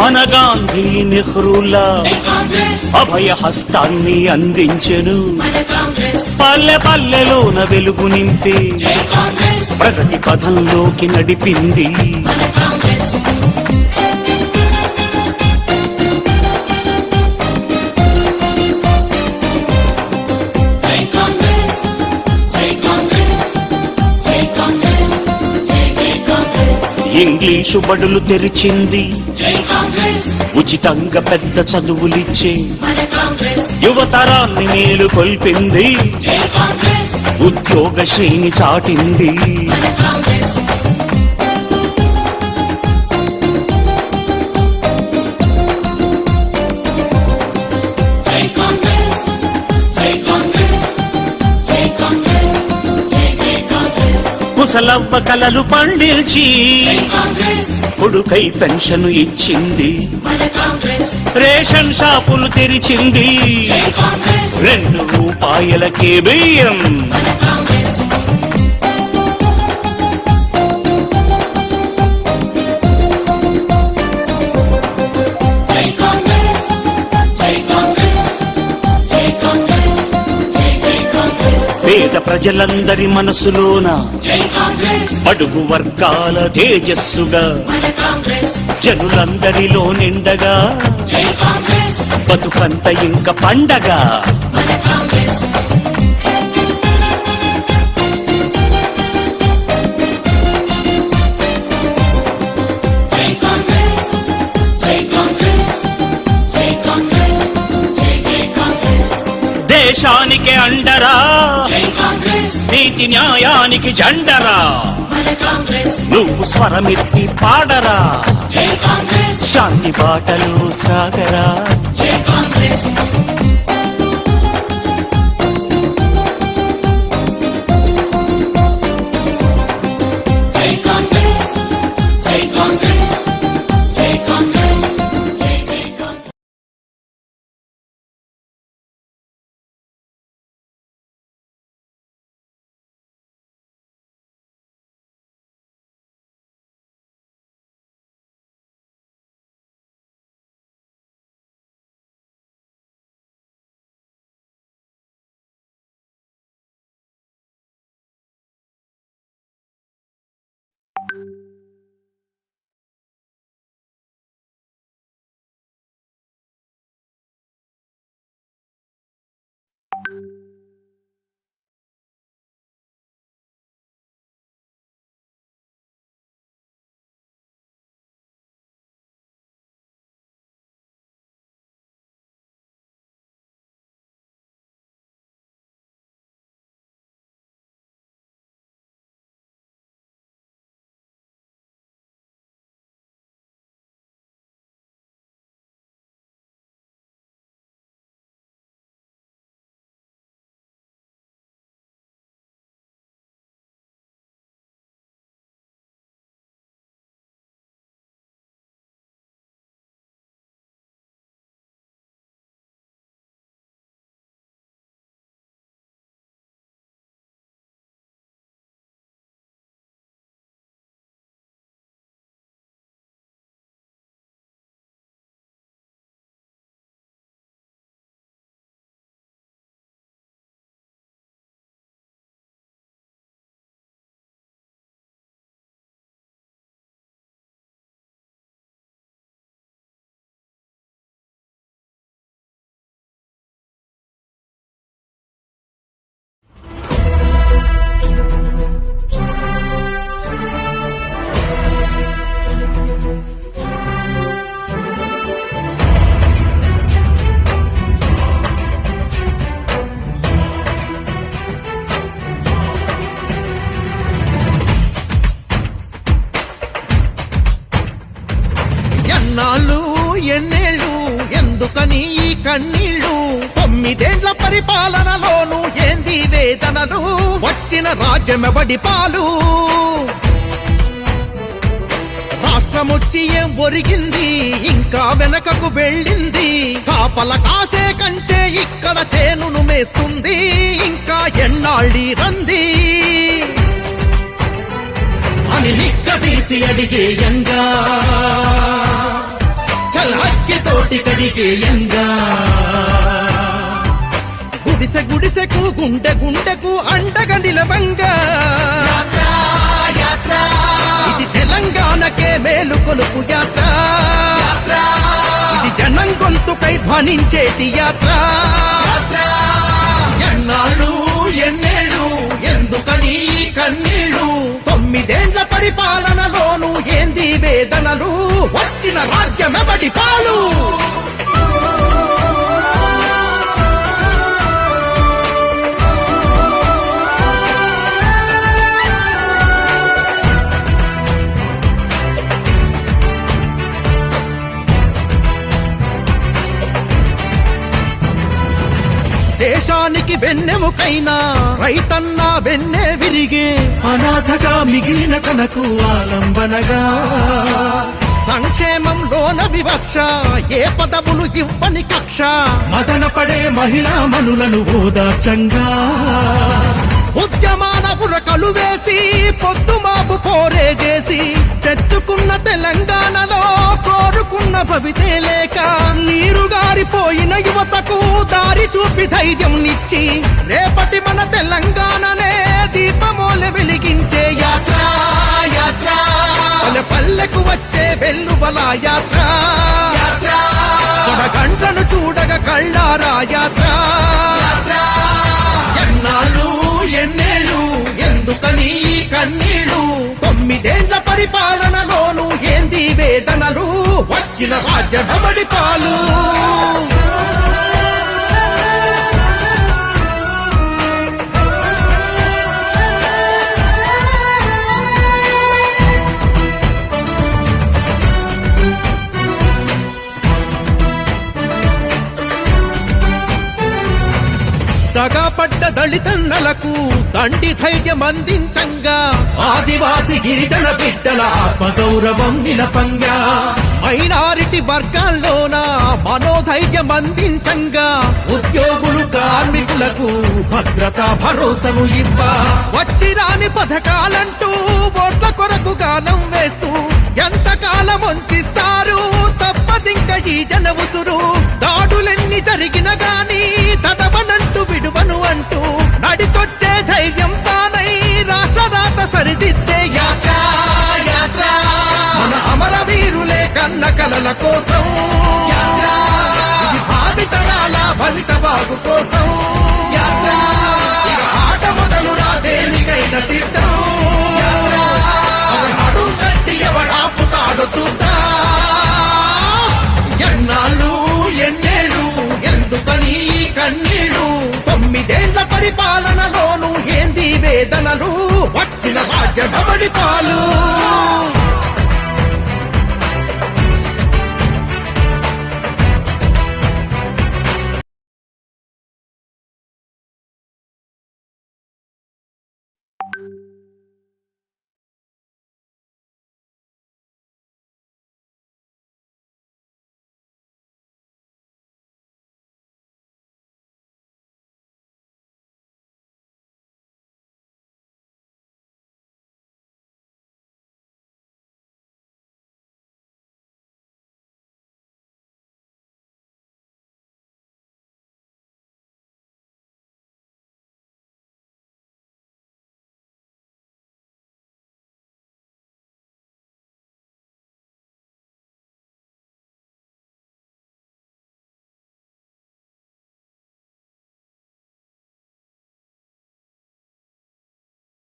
మన గాంధీ నెహ్రూల అభయ హస్తాన్ని అందించెను. పల్లె పల్లెలోన వెలుగు నింపి ప్రగతి పథంలోకి నడిపింది. ఇంగ్లీషు బడులు తెరిచింది. ఉచితంగా పెద్ద చదువులిచ్చే యువతరాన్ని మేలు కొల్పింది. ఉద్యోగ శ్రేణి చాటింది. ముసలవ్వ కలలు పండిల్చి కొడుకై పెన్షన్ ఇచ్చింది. రేషన్ షాపులు తెరిచింది. రెండు రూపాయలకే బియ్యం. పేద ప్రజలందరి మనసులోన అడుగు వర్గాల తేజస్సుగా జనులందరిలో నిండగా బతుకంత ఇంక పండగ దేశానికి అండరా? నీతి న్యాయానికి జెండరా? నువ్వు స్వరమెత్తి పాడరా? శాంతి బాటలు సాగరా? ఎందుకని ఈ కన్నీళ్ళు. తొమ్మిదేండ్ల పరిపాలనలోను ఏంది వేదనలు? వచ్చిన రాజ్యమెవడి పాలు? రాష్ట్రమొచ్చి ఏం ఒరిగింది? ఇంకా వెనకకు వెళ్ళింది. కాపల కాసే కంటే ఇక్కడ చేనును మేస్తుంది. ఇంకా ఎన్నాళ్ళి రంది? అని నిక్కదీసి అడిగే యంగా. తోటి కడిగేయంగా గుడిసె గుడిసెకు గుండె గుండెకు అండగా నిలవంగా. ఇది తెలంగాణకే మేలు కొలుపు యాత్ర. ఇది జనం గొంతుకై ధ్వనించేటి యాత్ర. ఎన్నాళ్ళు వేదనలు వచ్చిన రాజ్యమెవడి పాలు? దేశానికి వెన్నెముకైనా రైతన్నా వెన్నె విరిగే. అనాథగా మిగిలిన తనకు ఆలంబనగా. సంక్షేమంలోన వివక్ష ఏ పదవులు ఇవ్వని కక్ష. మదన పడే మహిళా మనులను ఓదార్చంగా. ఉద్యమాన ఉరకలు వేసి పొద్దుమాపు పోరే చేసి తెచ్చుకున్న తెలంగాణలో కోరుకున్న భవితే దారి చూపి ధైర్యం నిచ్చి రేపటి మన తెలంగాణనే దీపమోలె వెలిగించే యాత్ర యాత్ర. మన పల్లెకు వచ్చే వెల్లువల యాత్ర మన గంటను చూడగ కళ్ళారా యాత్ర ఎన్నాళ్ళు ఎన్నేళ్ళు ఎందుకని కన్నీళ్ళు? తొమ్మిదేండ్ల పరిపాలనలోను ఏంది వేదనలు? వచ్చిన రాజ్యమడి పాలు. దళితన్నలకు తండ్రి ధైర్యం అందించంగా ఆదివాసి గిరిజన బిడ్డల ఆత్మగౌరవం నిలపంగా. మైనారిటీ వర్గాల్లోన మనోధైర్యం అందించంగా ఉద్యోగులు కార్మికులకు భద్రత భరోసను ఇవ్వ. వచ్చి రాని పథకాలంటూ ఓట్ల కొరకు కాలం వేస్తూ ఎంతకాలం వంచిస్తారు తప్పదింక ఈ జన ఉసురు. కన్న కలల కోసం. యాత్ర. ఇది భావితరాల భవిత బాగు కోసం. యాత్ర. ఇక ఆట మొదలురా దేనికైనా సిద్ధం. యాత్ర. అడు కట్టి ఎవడాపుతాడో చూద్దాం. ఎన్నాళ్ళు ఎన్నేళ్ళు ఎందుకని కన్నీళ్ళు? తొమ్మిదేండ్ల పరిపాలనలోను ఏంది వేదనలు? వచ్చిన రాజ్యమడి పాలు.